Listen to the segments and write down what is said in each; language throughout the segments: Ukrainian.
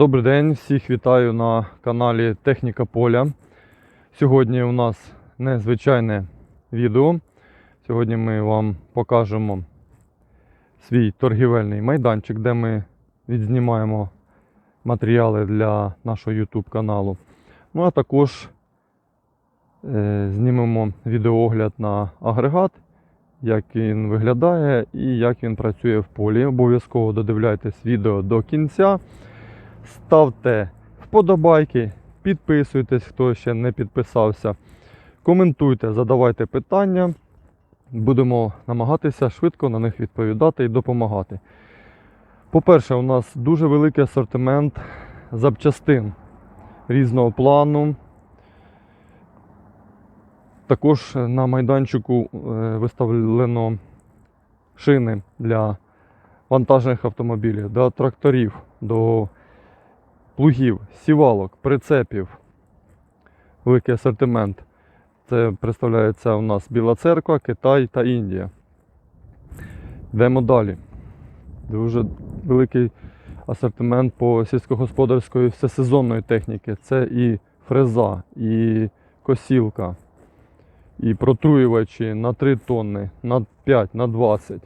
Добрий день, всіх вітаю на каналі Техніка Поля. Сьогодні у нас незвичайне відео. Сьогодні ми вам покажемо свій торгівельний майданчик, де ми відзнімаємо матеріали для нашого YouTube каналу. Ну а також е, знімемо відеоогляд на агрегат, як він виглядає і як він працює в полі. Обов'язково додивляйтесь відео до кінця. Ставте вподобайки, підписуйтесь, хто ще не підписався. Коментуйте, задавайте питання. Будемо намагатися швидко на них відповідати і допомагати. По-перше, у нас дуже великий асортимент запчастин різного плану. Також на майданчику е, виставлено шини для вантажних автомобілів, до тракторів, до плугів, сівалок, прицепів. Великий асортимент. Це представляється у нас Біла Церква, Китай та Індія. Йдемо далі. Дуже великий асортимент по сільськогосподарської всесезонної техніки. Це і фреза, і косілка, і протруювачі на 3 тонни, на 5, на 20.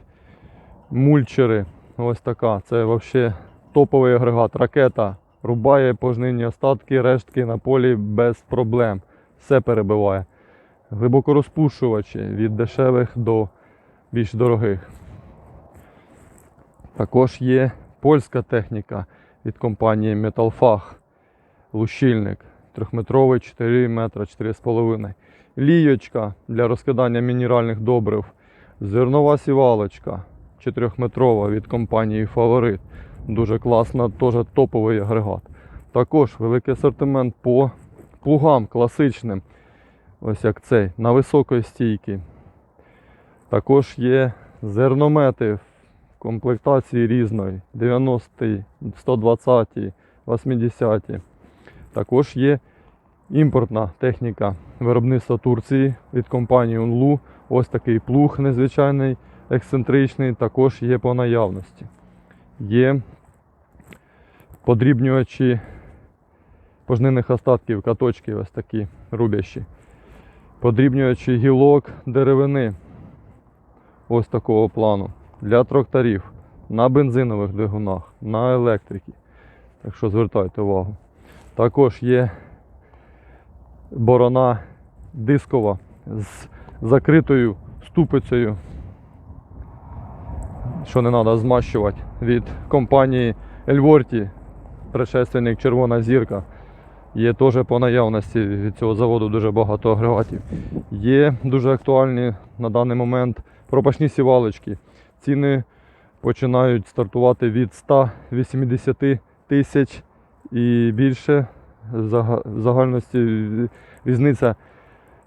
Мульчери. Ось така. Це взагалі топовий агрегат. Ракета рубає пожнивні остатки, рештки на полі без проблем. Все перебиває. Глибокорозпушувачі від дешевих до більш дорогих. Також є польська техніка від компанії Metalfach. Лущильник. Трьохметровий 4 метра 4,5. Лійочка для розкидання мінеральних добрив. Зернова сівалочка 4-метрова від компанії Фаворит. Дуже класна, теж топовий агрегат. Також великий асортимент по плугам класичним. Ось як цей, на високої стійки. Також є зерномети в комплектації різної. 90, 120, 80-ті. Також є імпортна техніка виробництва Турції від компанії Unlu. Ось такий плуг незвичайний, ексцентричний, також є по наявності. Є подрібнювачі пожнивних остатків, каточки ось такі рубящі. Подрібнювачі гілок деревини ось такого плану для тракторів на бензинових двигунах, на електрики. Так що звертайте увагу. Також є борона дискова з закритою ступицею, що не треба змащувати від компанії Ельворті, предшественник Червона зірка. Є теж по наявності від цього заводу дуже багато агрегатів. Є дуже актуальні на даний момент пропашні сівалочки. Ціни починають стартувати від 180 тисяч і більше. В загальності різниця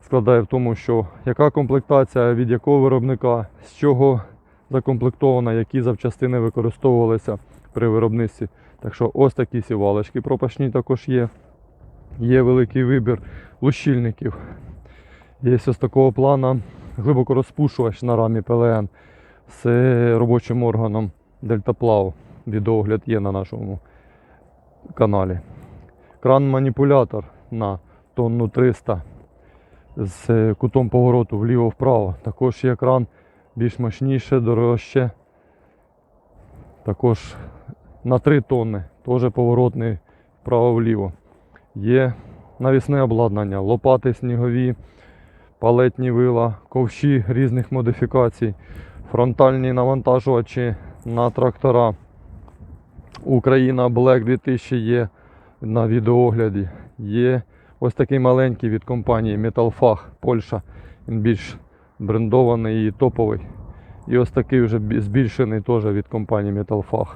складає в тому, що яка комплектація, від якого виробника, з чого закомплектована, які запчастини використовувалися при виробництві. Так що ось такі сівалочки пропашні також є. Є великий вибір лущильників. Є ось такого плана глибокорозпушувач на рамі ПЛН з робочим органом Дельтаплав. Відеогляд є на нашому каналі. Кран-маніпулятор на тонну 300 з кутом повороту вліво-вправо. Також є кран більш мощніше, дорожче. Також на 3 тонни, теж поворотний вправо-вліво. Є навісне обладнання, лопати снігові, палетні вила, ковші різних модифікацій, фронтальні навантажувачі на трактора. Україна Black 2000 є на відеоогляді. Є ось такий маленький від компанії Metalfach Польща. Він більш брендований і топовий. І ось такий вже збільшений теж від компанії Metalfach.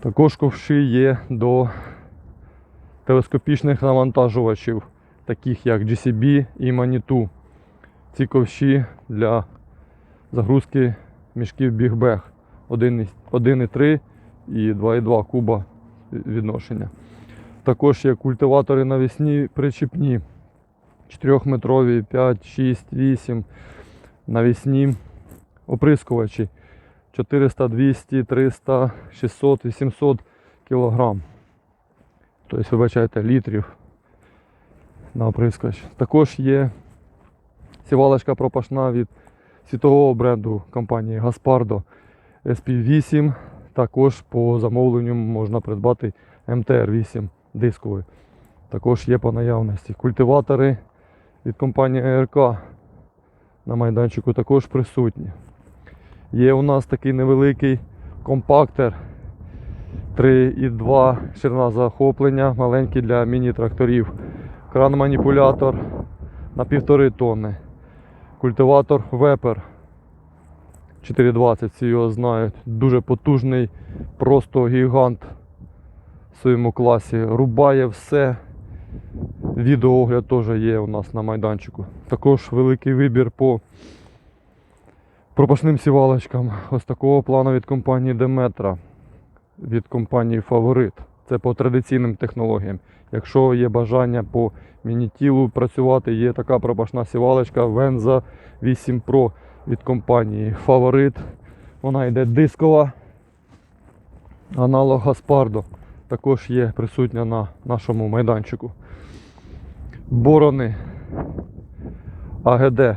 Також ковші є до телескопічних навантажувачів, таких як GCB і Manitou. Ці ковші для загрузки мішків бігбег 1,3 і 2,2 куба відношення. Також є культиватори навісні причіпні 4-метрові, 5, 6, 8 навісні оприскувачі 400, 200, 300, 600, 800 кілограм. Тобто, вибачайте, літрів на оприскувач. Також є сівалочка пропашна від світового бренду компанії Gaspardo SP8. Також по замовленню можна придбати MTR8 дисковий. Також є по наявності. Культиватори від компанії АРК на майданчику також присутні. Є у нас такий невеликий компактер 3,2 ширина захоплення, маленький для міні-тракторів. Кран-маніпулятор на 1,5 тонни. Культиватор Вепер 420, всі його знають. Дуже потужний, просто гігант в своєму класі. Рубає все. Відеоогляд теж є у нас на майданчику. Також великий вибір по пропашним сівалочкам. Ось такого плану від компанії Demetra, від компанії Фаворит. Це по традиційним технологіям. Якщо є бажання по мінітілу працювати, є така пропашна сівалочка Venza 8 Pro від компанії Фаворит. Вона йде дискова. Аналог Гаспардо також є присутня на нашому майданчику. Борони АГД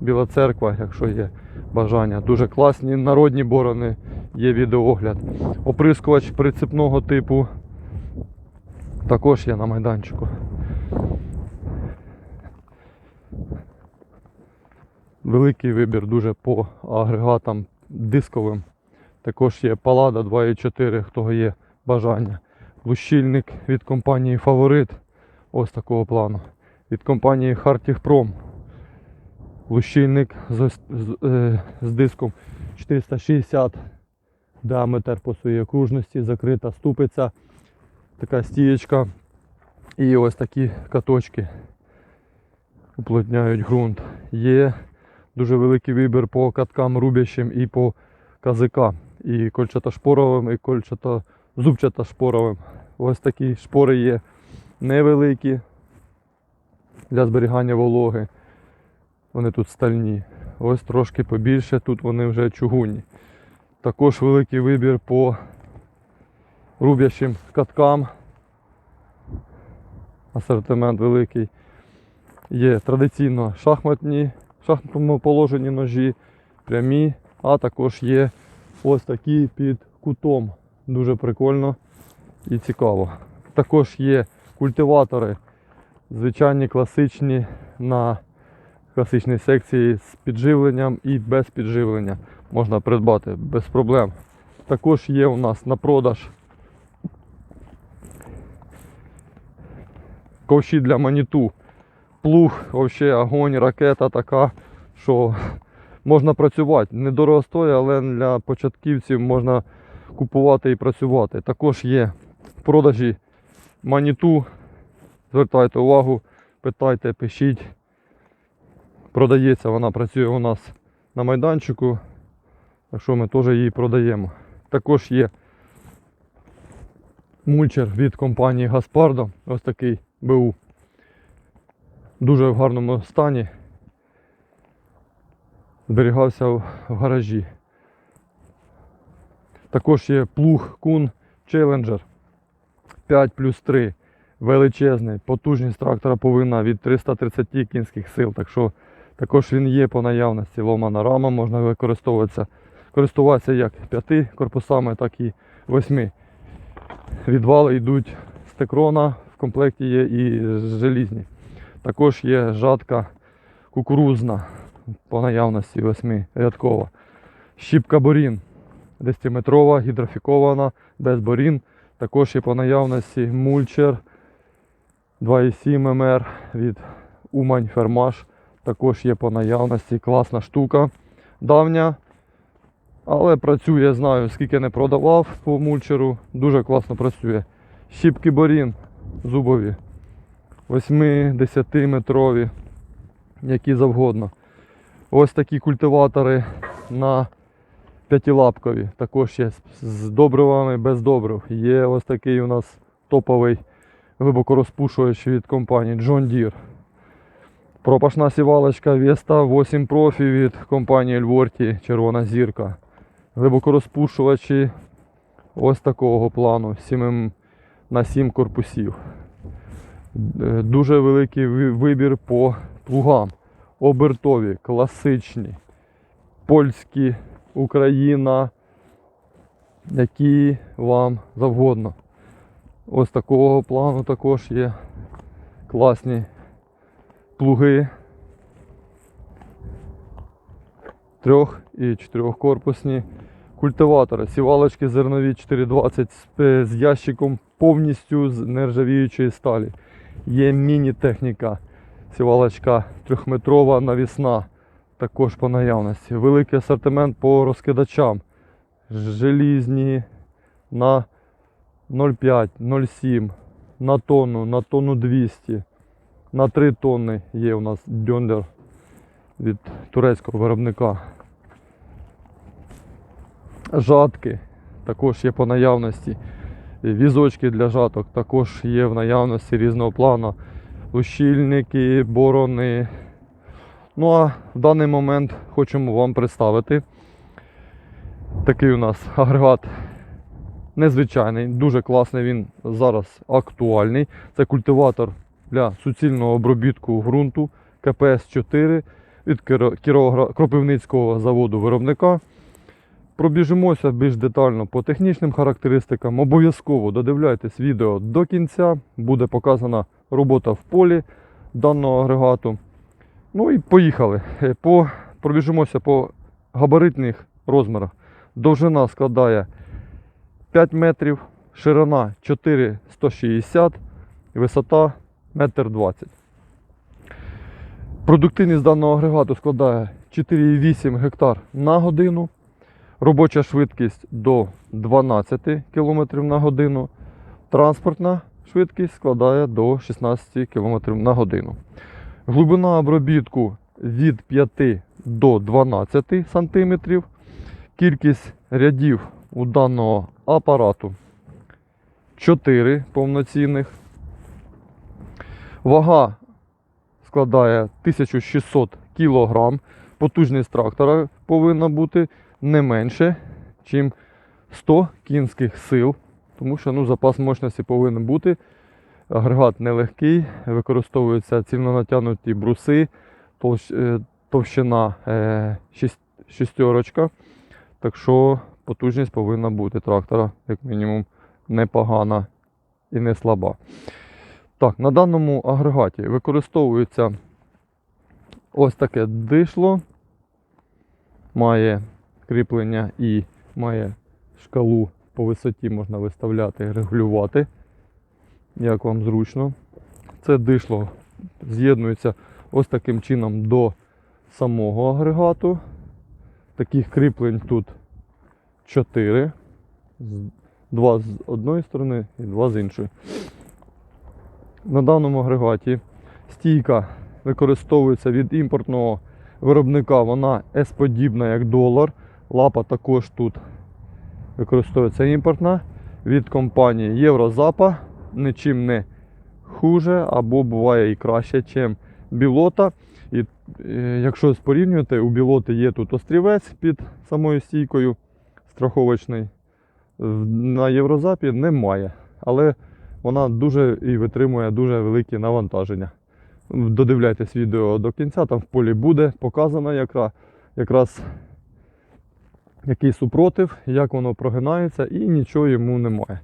Біла церква, якщо є бажання. Дуже класні народні борони, є відеоогляд. Оприскувач прицепного типу також є на майданчику. Великий вибір дуже по агрегатам дисковим. Також є Палада 2.4, хто є бажання. Лущильник від компанії Фаворит. Ось такого плану. Від компанії Hartig Лущильник з, ос- з, е, з диском 460 діаметр по своїй окружності, закрита ступиця, така стієчка. І ось такі каточки уплотняють ґрунт. Є дуже великий вибір по каткам рубящим і по КЗК. І кольчатошпоровим, і кольчатозубчатошпоровим. Ось такі шпори є невеликі для зберігання вологи. Вони тут стальні. Ось трошки побільше, тут вони вже чугунні. Також великий вибір по рубящим каткам. Асортимент великий. Є традиційно шахматні, шахматному положенні ножі, прямі, а також є ось такі під кутом. Дуже прикольно і цікаво. Також є культиватори, звичайні класичні на класичній секції з підживленням і без підживлення. Можна придбати без проблем. Також є у нас на продаж ковші для маніту. Плуг, взагалі огонь, ракета така, що можна працювати. Недорого стоїть, але для початківців можна купувати і працювати. Також є в продажі маніту. Звертайте увагу, питайте, пишіть. Продається, вона працює у нас на майданчику. Так що ми теж її продаємо. Також є мульчер від компанії Gaspardo. Ось такий БУ. Дуже в гарному стані. Зберігався в гаражі. Також є плуг Кун Challenger 5 плюс 3. Величезний. Потужність трактора повинна від 330 кінських сил. Так що також він є по наявності. Ломана рама можна використовуватися, користуватися як п'яти корпусами, так і восьми. Відвали йдуть з текрона, в комплекті є і желізні. Також є жатка кукурузна по наявності 8 рядкова. Щіпка борін 10-метрова, гідрофікована, без борін. Також є по наявності мульчер 2,7 МР від Умань Фермаш. Також є по наявності класна штука. Давня. Але працює, знаю, скільки не продавав по мульчеру. Дуже класно працює. Щіпки борін зубові. 8-10 метрові, які завгодно. Ось такі культиватори на п'ятилапкові. Також є з- добривами, без добрив. Є ось такий у нас топовий глибокорозпушувач від компанії John Deere. Пропашна сівалочка Vesta 8 Profi від компанії Elvorti Червона зірка. Глибокорозпушувачі ось такого плану 7 на 7 корпусів. Е, Дуже великий вибір по плугам. Обертові, класичні, польські, Україна, які вам завгодно. Ось такого плану також є класні плуги. Трьох і чотирьохкорпусні культиватори. Сівалочки зернові 420 з, е, з ящиком повністю з нержавіючої сталі. Є міні-техніка. Сівалочка трьохметрова навісна. Також по наявності. Великий асортимент по розкидачам. Желізні на 0,5, 0,7, на тонну, на тонну 200, на 3 тонни є у нас дьондер від турецького виробника. Жатки також є по наявності. Візочки для жаток також є в наявності різного плану. Ущільники, борони. Ну а в даний момент хочемо вам представити такий у нас агрегат незвичайний, дуже класний, він зараз актуальний. Це культиватор для суцільного обробітку ґрунту КПС-4 від Кропивницького заводу виробника. Пробіжимося більш детально по технічним характеристикам. Обов'язково додивляйтесь відео до кінця. Буде показана робота в полі даного агрегату. Ну і поїхали. Е, По, пробіжимося по габаритних розмірах. Довжина складає 5 метрів, ширина 4,160, висота 1,20 м. Продуктивність даного агрегату складає 4,8 гектар на годину. Робоча швидкість до 12 км на годину. Транспортна швидкість складає до 16 км на годину. Глибина обробітку від 5 до 12 см. Кількість рядів у даного апарату 4 повноцінних. Вага складає 1600 кг. Потужність трактора повинна бути не менше, ніж 100 кінських сил. Тому що ну, запас мощності повинен бути. Агрегат нелегкий, використовуються цільно натягнуті бруси, е, товщина е, шістерочка. Так що потужність повинна бути трактора, як мінімум, непогана і не слаба. Так, на даному агрегаті використовується ось таке дишло, має кріплення і має шкалу по висоті можна виставляти, регулювати, як вам зручно. Це дишло з'єднується ось таким чином до самого агрегату. Таких кріплень тут 4. Два з одної сторони і два з іншої. На даному агрегаті стійка використовується від імпортного виробника, вона S-подібна як долар. Лапа також тут використовується імпортна від компанії Єврозапа. Нічим не хуже або буває і краще, ніж білота. І е, якщо порівнювати, у білоти є тут острівець під самою стійкою страховочний. На Єврозапі немає. Але вона дуже і витримує дуже великі навантаження. Додивляйтесь відео до кінця, там в полі буде показано якраз, якраз який супротив, як воно прогинається і нічого йому немає.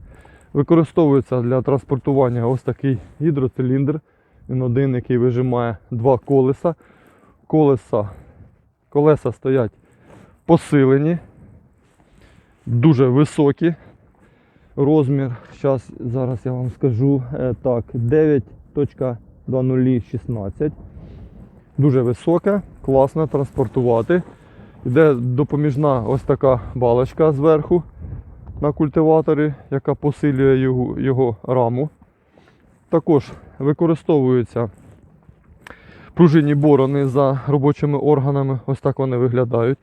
Використовується для транспортування ось такий гідроциліндр. Він один, який вижимає два колеса. Колеса, колеса стоять посилені, дуже високі. Розмір, зараз, зараз я вам скажу, е, так, 9.2016. Дуже високе, класно транспортувати. Йде допоміжна ось така балочка зверху на культиваторі, яка посилює його, його раму. Також використовуються пружинні борони за робочими органами. Ось так вони виглядають.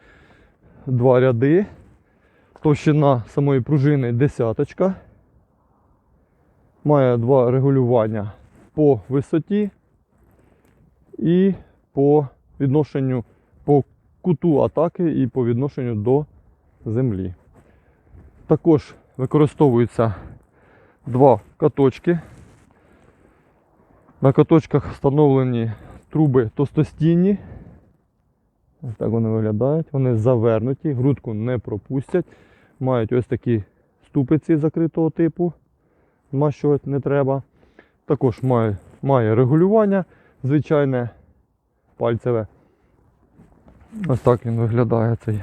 Два ряди. Товщина самої пружини десяточка. Має два регулювання по висоті і по відношенню по куту атаки і по відношенню до землі. Також використовуються два каточки. На каточках встановлені труби тостостінні. Так вони виглядають. Вони завернуті, грудку не пропустять. Мають ось такі ступиці закритого типу. Змащувати не треба. Також має, має регулювання звичайне пальцеве. Ось так він виглядає цей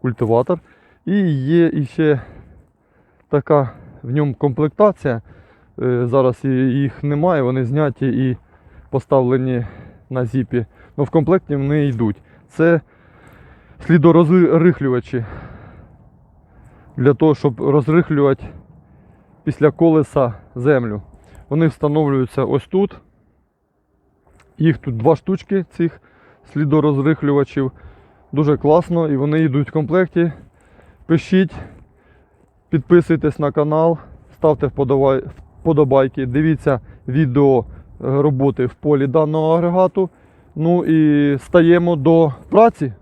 культиватор. І є іще така в ньому комплектація. Е, Зараз їх немає, вони зняті і поставлені на зіпі. Ну, в комплекті вони йдуть. Це слідорозрихлювачі. Для того, щоб розрихлювати після колеса землю. Вони встановлюються ось тут. Їх тут два штучки цих слідорозрихлювачів. Дуже класно і вони йдуть в комплекті. Пишіть, підписуйтесь на канал, ставте вподобайки, дивіться відео е, роботи в полі даного агрегату. Ну і стаємо до праці.